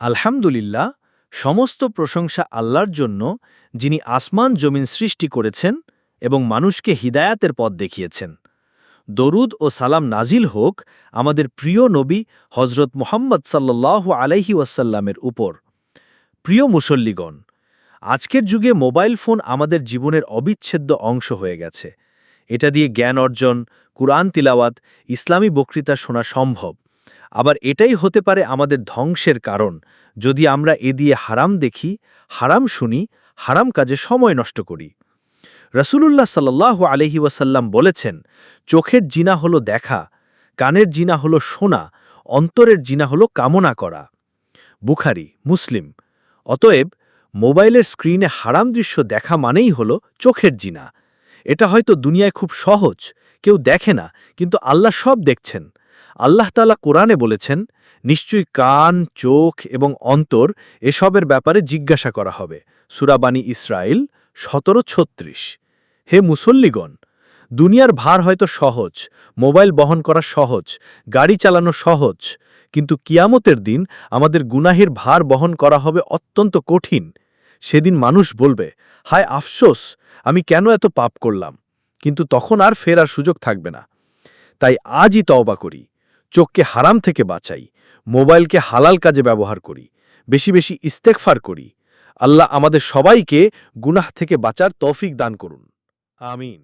আলহামদুলিল্লাহ, সমস্ত প্রশংসা আল্লাহর জন্য, যিনি আসমান জমিন সৃষ্টি করেছেন এবং মানুষকে হিদায়াতের পথ দেখিয়েছেন। দরুদ ও সালাম নাজিল হোক আমাদের প্রিয় নবী হজরত মোহাম্মদ সাল্লাহ আলাইহি ওয়াসাল্লামের উপর। প্রিয় মুসল্লিগণ, আজকের যুগে মোবাইল ফোন আমাদের জীবনের অবিচ্ছেদ্য অংশ হয়ে গেছে। এটা দিয়ে জ্ঞান অর্জন, কুরআন তিলাওয়াত, ইসলামী বক্তৃতা শোনা সম্ভব। আবার এটাই হতে পারে আমাদের ধ্বংসের কারণ। যদি আমরা এ দিয়ে হারাম দেখি, হারাম শুনি, হারাম কাজে সময় নষ্ট করি। রসুলুল্লাহ সাল্লাহ আলহি ওয়াসাল্লাম বলেছেন, চোখের জিনা হলো দেখা, কানের জিনা হলো শোনা, অন্তরের জিনা হলো কামনা করা। বুখারি, মুসলিম। অতএব, মোবাইলের স্ক্রিনে হারাম দৃশ্য দেখা মানেই হলো চোখের জিনা। এটা হয়তো দুনিয়ায় খুব সহজ, কেউ দেখে না, কিন্তু আল্লাহ সব দেখছেন। আল্লাহ তালা কোরআনে বলেছেন, নিশ্চয়ই কান, চোখ এবং অন্তর এসবের ব্যাপারে জিজ্ঞাসা করা হবে। সুরাবানী ইসরায়েল সতেরো ছত্রিশ। হে মুসল্লিগণ, দুনিয়ার ভার হয়তো সহজ, মোবাইল বহন করা সহজ, গাড়ি চালানো সহজ, কিন্তু কিয়ামতের দিন আমাদের গুনাহের ভার বহন করা হবে অত্যন্ত কঠিন। সেদিন মানুষ বলবে, হায় আফসোস, আমি কেন এত পাপ করলাম? কিন্তু তখন আর ফেরার সুযোগ থাকবে না। তাই আজই তওবা করি। চোখকে হারাম থেকে বাঁচাই, মোবাইলকে হালাল কাজে ব্যবহার করি, বেশি বেশি ইস্তেকফার করি। আল্লাহ আমাদের সবাইকে গুনাহ থেকে বাঁচার তৌফিক দান করুন। আমিন।